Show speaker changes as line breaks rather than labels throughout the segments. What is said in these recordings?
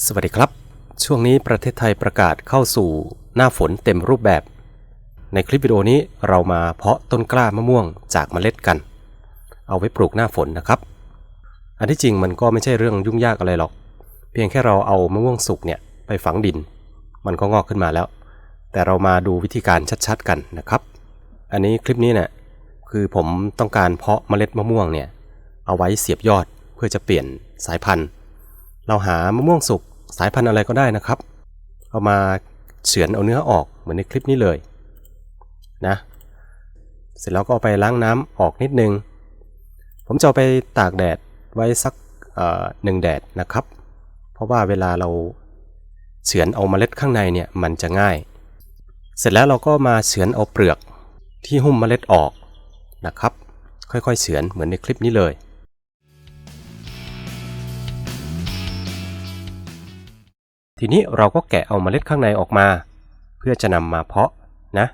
สวัสดีครับ ช่วงนี้ประเทศไทยประกาศเข้าสู่หน้าฝนเต็มรูปแบบ ในคลิปวิดีโอนี้เรามาเพาะต้นกล้ามะม่วงจากเมล็ดกัน เอาไว้ปลูกหน้าฝนนะครับ อันที่จริงมันก็ไม่ใช่เรื่องยุ่งยากอะไรหรอก เพียงแค่เราเอามะม่วงสุกเนี่ยไปฝังดิน มันก็งอกขึ้นมาแล้ว แต่เรามาดูวิธีการชัดๆกันนะครับ อันนี้คลิปนี้เนี่ยคือผมต้องการเพาะเมล็ดมะม่วงเนี่ยเอาไว้เสียบยอดเพื่อจะเปลี่ยนสายพันธุ์ เราหามะม่วงสุกสายพันธุ์อะไรก็ได้นะครับ เอามาเฉือนเอาเนื้อออกเหมือนในคลิปนี้เลยนะเสร็จแล้วก็เอาไปล้างน้ำออกนิดนึง ผมจะเอาไปตากแดดไว้สักหนึ่งแดดนะครับ เพราะว่าเวลาเราเฉือนเอาเมล็ดข้างในเนี่ยมันจะง่าย เสร็จแล้วเราก็มาเฉือนเอาเปลือกที่หุ้มเมล็ดออกนะครับ ค่อยๆเฉือนเหมือนในคลิปนี้เลย ทีนี้เราก็แกะเอาเมล็ดข้างในออกมา เพื่อจะนำมาเพาะนะ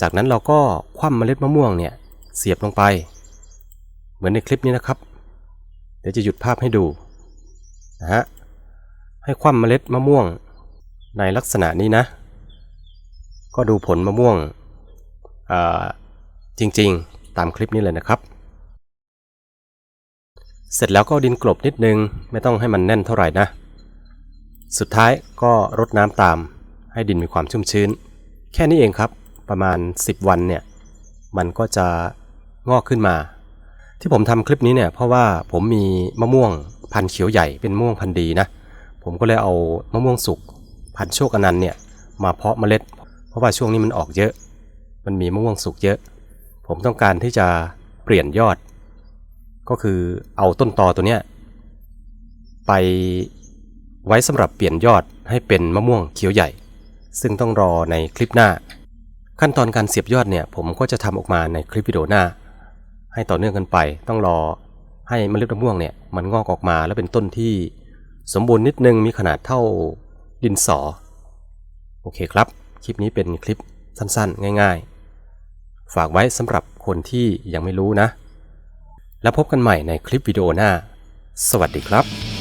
จากนั้นเราก็คว่ำเมล็ดมะม่วงเนี่ยเสียบลงไป เหมือนในคลิปนี้นะครับ เดี๋ยวจะหยุดภาพให้ดูนะฮะให้คว่ำเมล็ดมะม่วง ในลักษณะนี้นะ ก็ดูผลมะม่วงจริงๆ ตามคลิปนี้เลยนะครับ เสร็จแล้วก็ดินกลบนิดนึง ไม่ต้องให้มันแน่นเท่าไหร่นะ สุดท้ายก็รดน้ำตาม ให้ดินมีความชุ่มชื้น แค่นี้เองครับ ประมาณ 10 วันเนี่ย มันก็จะงอกขึ้นมา ที่ผมทำคลิปนี้เนี่ย เพราะว่าผมมีมะม่วงพันธุ์เขียวใหญ่เป็นมะม่วงพันธุ์ดีนะ ผมก็เลยเอามะม่วงสุก พันโชคอนันต์เนี่ยมาเพาะเมล็ด เพราะว่าช่วงนี้มันออกเยอะ มันมีมะม่วงสุกเยอะ ผมต้องการที่จะเปลี่ยนยอด ก็คือเอาต้นตอตัวเนี้ยไปไว้สำหรับเปลี่ยนยอดให้เป็นมะม่วงเขียวใหญ่ ซึ่งต้องรอในคลิปหน้า ขั้นตอนการเสียบยอดเนี่ยผมก็จะทำออกมาในคลิปวิดีโอหน้า ให้ต่อเนื่องกันไป ต้องรอให้เมล็ดมะม่วงเนี่ยมันงอกออกมาแล้วเป็นต้นที่สมบูรณ์นิดนึงมีขนาดเท่า ดินสอ โอเคครับ คลิปนี้เป็นคลิปสั้นๆ ง่ายๆ ฝากไว้สำหรับคนที่ยังไม่รู้นะ แล้วพบกันใหม่ในคลิปวิดีโอหน้า สวัสดีครับ